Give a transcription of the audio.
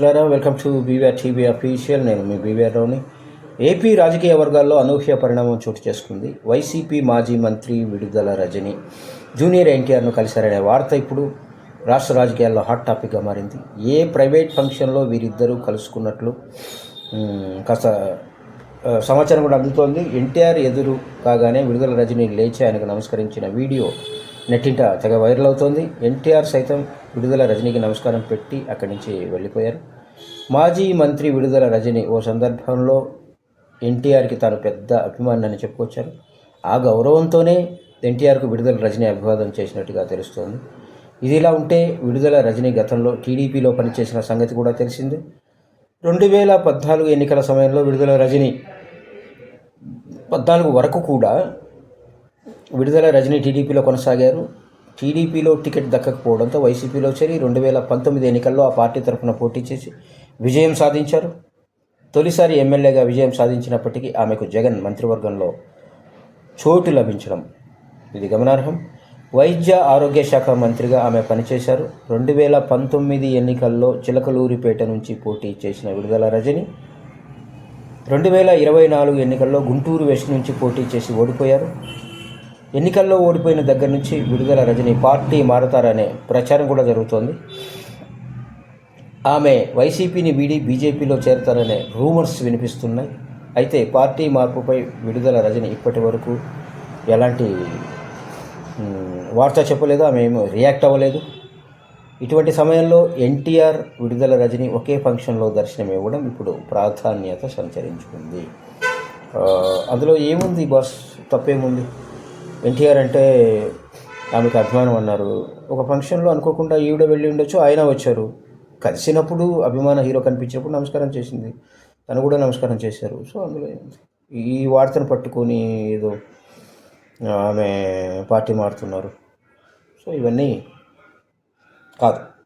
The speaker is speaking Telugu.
మిత్రులారా welcome to BVR TV official. నేను మీ బీవీఆర్ రావుని ఏపీ రాజకీయ వర్గాల్లో అనూహ్య పరిణామం చోటు చేసుకుంది. వైసీపీ మాజీ మంత్రి విడుదల రజని. జూనియర్ ఎన్టీఆర్ను కలిశారనే వార్త ఇప్పుడు రాష్ట్ర రాజకీయాల్లో హాట్ టాపిక్గా మారింది. ఏ ప్రైవేట్ ఫంక్షన్లో వీరిద్దరూ కలుసుకున్నట్లు కాస్త సమాచారం కూడా అందుతోంది. ఎన్టీఆర్ ఎదురు కాగానే విడుదల రజని లేచి ఆయనకు నమస్కరించిన వీడియో నెట్టింట తెగ వైరల్ అవుతోంది. ఎన్టీఆర్ సైతం విడుదల రజనీకి నమస్కారం పెట్టి అక్కడి నుంచి వెళ్ళిపోయారు. మాజీ మంత్రి విడుదల రజని ఓ సందర్భంలో ఎన్టీఆర్కి తాను పెద్ద అభిమాని అని చెప్పుకొచ్చారు. ఆ గౌరవంతోనే ఎన్టీఆర్కు విడుదల రజని అభివాదం చేసినట్టుగా తెలుస్తోంది. ఇదిలా ఉంటే విడుదల రజని గతంలో టీడీపీలో పనిచేసిన సంగతి కూడా తెలిసింది. రెండు వేల పద్నాలుగు ఎన్నికల సమయంలో విడుదల రజని పద్నాలుగు వరకు కూడా విడుదల రజని టీడీపీలో కొనసాగారు. టీడీపీలో టికెట్ దక్కకపోవడంతో వైసీపీలో చేరి రెండు వేల పంతొమ్మిది ఎన్నికల్లో ఆ పార్టీ తరఫున పోటీ చేసి విజయం సాధించారు. తొలిసారి ఎమ్మెల్యేగా విజయం సాధించినప్పటికీ ఆమెకు జగన్ మంత్రివర్గంలో చోటు లభించడం ఇది గమనార్హం. వైద్య ఆరోగ్య శాఖ మంత్రిగా ఆమె పనిచేశారు. రెండు వేల పంతొమ్మిది ఎన్నికల్లో చిలకలూరిపేట నుంచి పోటీ చేసిన విడుదల రజని రెండు వేల ఇరవై నాలుగు ఎన్నికల్లో గుంటూరు వెస్ట్ నుంచి పోటీ చేసి ఓడిపోయారు. ఎన్నికల్లో ఓడిపోయిన దగ్గర నుంచి విడుదల రజని పార్టీ మారతారనే ప్రచారం కూడా జరుగుతోంది. ఆమె వైసీపీని వీడి బీజేపీలో చేరతారనే రూమర్స్ వినిపిస్తున్నాయి. అయితే పార్టీ మార్పుపై విడుదల రజని ఇప్పటి వరకు ఎలాంటి వార్త చెప్పలేదు ఆమె ఏమో రియాక్ట్ అవ్వలేదు. ఇటువంటి సమయంలో ఎన్టీఆర్ విడుదల రజని ఒకే ఫంక్షన్లో దర్శనం ఇవ్వడం ఇప్పుడు ప్రాధాన్యత సంచరించుకుంది. అందులో ఏముంది బాస్? తప్పేముంది? ఎన్టీఆర్ అంటే ఆమెకు అభిమానం అన్నారు. ఒక ఫంక్షన్లో అనుకోకుండా ఈవిడ వెళ్ళి ఉండొచ్చు ఆయన వచ్చారు. కలిసినప్పుడు అభిమాన హీరో కనిపించినప్పుడు నమస్కారం చేసింది. తను కూడా నమస్కారం చేశారు. సో అందులో ఈ వార్తను పట్టుకొని ఏదో ఆమె పార్టీ మారుతున్నారు. సో ఇవన్నీ కాదు.